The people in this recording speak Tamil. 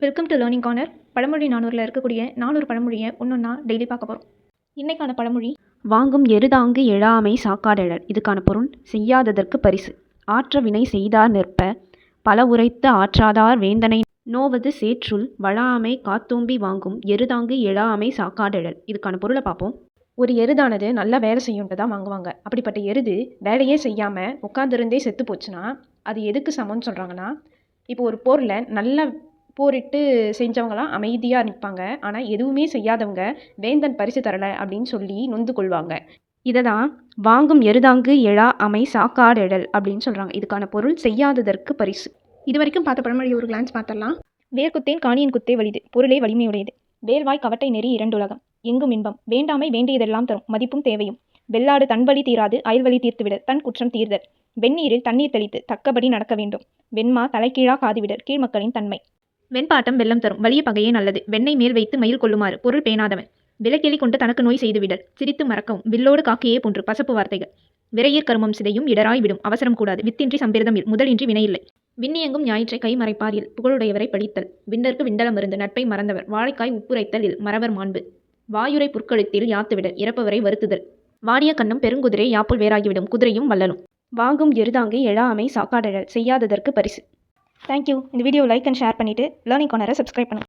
வெல்கம் டு லேர்னிங் கார்னர் பழமொழி நானூறில் இருக்கக்கூடிய நானூறு பழமொழியை ஒன்றொன்னா டெய்லி பார்க்க போகிறோம் இன்றைக்கான பழமொழி வாங்கும் எருதாங்கு எழாமை சாக்காடெழல். இதுக்கான பொருள் செய்யாததற்கு பரிசு. ஆற்ற வினை செய்தார் நிற்ப. பல உரைத்த ஆற்றாதார் வேந்தனை. நோவது சேற்றுள் வழாமை காத்தோம்பி வாங்கும் எருதாங்கு எழாமை சாக்காடழல். இதுக்கான பொருளை பார்ப்போம். ஒரு எருதானது நல்லா வேலை செய்யுன்ட்டு தான் வாங்குவாங்க. அப்படிப்பட்ட எருது வேலையே செய்யாமல் உட்காந்துருந்தே செத்து போச்சுன்னா அது எதுக்கு சமம்னு சொல்கிறாங்கன்னா இப்போ ஒரு போரில் நல்லா போரிட்டு செஞ்சவங்களாம் அமைதியாக நிற்பாங்க ஆனால் எதுவுமே செய்யாதவங்க வேந்தன் பரிசு தரலை அப்படின்னு சொல்லி நொந்து கொள்வாங்க. இதை தான் வாங்கும் எருதாங்கு எழா அமை சாக்காடெழல் அப்படின்னு சொல்கிறாங்க இதுக்கான பொருள் செய்யாததற்கு பரிசு. இது வரைக்கும் பார்த்த பழமொழி ஒரு கிளான்ஸ் பார்த்தரலாம் வேர்க்குத்தேன் காணியின் குத்தே வலிது பொருளே வலிமையுடையது. வேல்வாய் கவட்டை நெறி இரண்டுலகம் எங்கும் இன்பம். வேண்டாமை வேண்டியதெல்லாம் தரும். மதிப்பும் தேவையும். வெள்ளாடு தன் வழி தீராது அயல்வழி தீர்த்துவிட தன் குற்றம் தீர்தல். வெந்நீரில் தண்ணீர் தெளித்து தக்கபடி நடக்க வேண்டும். வெண்மா தலைகீழா காதுவிடர் கீழ்மக்களின் தன்மை. வெண்பாட்டம் வெள்ளம் தரும். வலிய பகையே நல்லது. வெண்ணெய் மேல் வைத்து மயில் கொள்ளுமாறு பொருள் பேணாதவன். விலக்கெளி கொண்டு தனக்கு நோய் செய்துவிடல் சிரித்து மறக்கவும். வில்லோடு காக்கையே போன்று பசப்பு வார்த்தைகள். விரையர் கருமம் சிதையும் இடராய் விடும். அவசரம் கூடாது. வித்தின்றி சம்பிரதம் முதலின்றி வினையில்லை விண்ணியங்கும் ஞாயிற்றை கை மறைப்பாரில் புகழுடையவரை பழித்தல். விண்டற்கு விண்டலம் மருந்து. நட்பை மறந்தவர். வாழைக்காய் உப்புரைத்தல் இல். மறவர் மாண்பு. வாயுரை புற்கழுத்தில் யாத்துவிடல் இறப்பவரை வருத்துதல். வாடிய கண்ணும் பெருங்குதிரை யாப்புள் வேறாகிவிடும் குதிரையும் வல்லலும் வாங்கும் எருதாங்கி எழாமை சாக்காடழல். செய்யாததற்கு பரிசு. Thank you. இந்த வீடியோ லைக் அண்ட் ஷேர் பண்ணிவிட்டு லேர்னிங் கார்னரை சப்ஸ்கிரைப் பண்ணுங்கள்